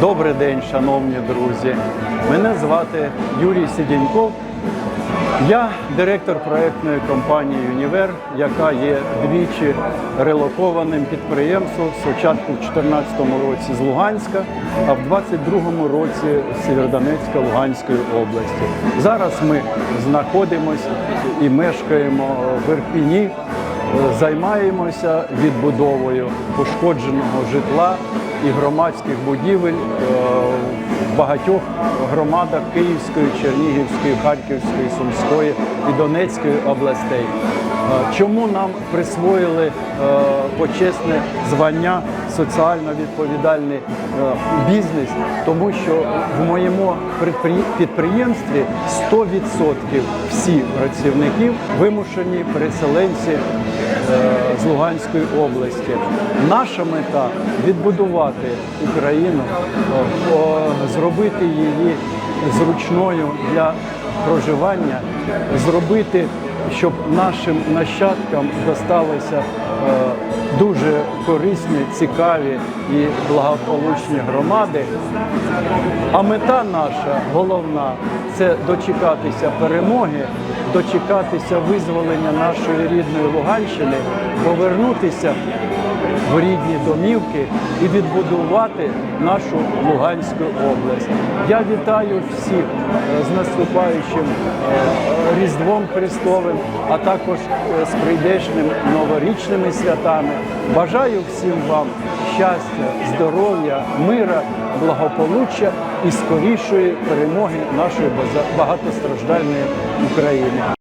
Добрий день, шановні друзі. Мене звати Юрій Сідіньков. Я директор проєктної компанії Універ, яка є двічі релокованим підприємством спочатку в 2014 році з Луганська, а в 2022 році з Сєвєродонецька Луганської області. Зараз ми знаходимося і мешкаємо в Ірпіні, займаємося відбудовою пошкодженого житла і громадських будівель е, в багатьох громадах Київської, Чернігівської, Харківської, Сумської і Донецької областей. Е, Чому нам присвоїли е, почесне звання соціально відповідальний бізнес? Тому що в моєму підприємстві 100% всі працівників вимушені переселенці з Луганської області. Наша мета відбудувати Україну, зробити її зручною для проживання, зробити, щоб нашим нащадкам досталися е, дуже корисні, цікаві і благополучні громади. А мета наша головна це дочекатися перемоги, дочекатися визволення нашої рідної Луганщини, повернутися в рідні домівки і відбудувати нашу Луганську область. Я вітаю всіх е, з наступаючим е, Різдвом Христовим, а також е, з прийдешним новорічними святами. Бажаю всім вам щастя, здоров'я, мира, благополуччя і скорішої перемоги нашої багатостраждальної України.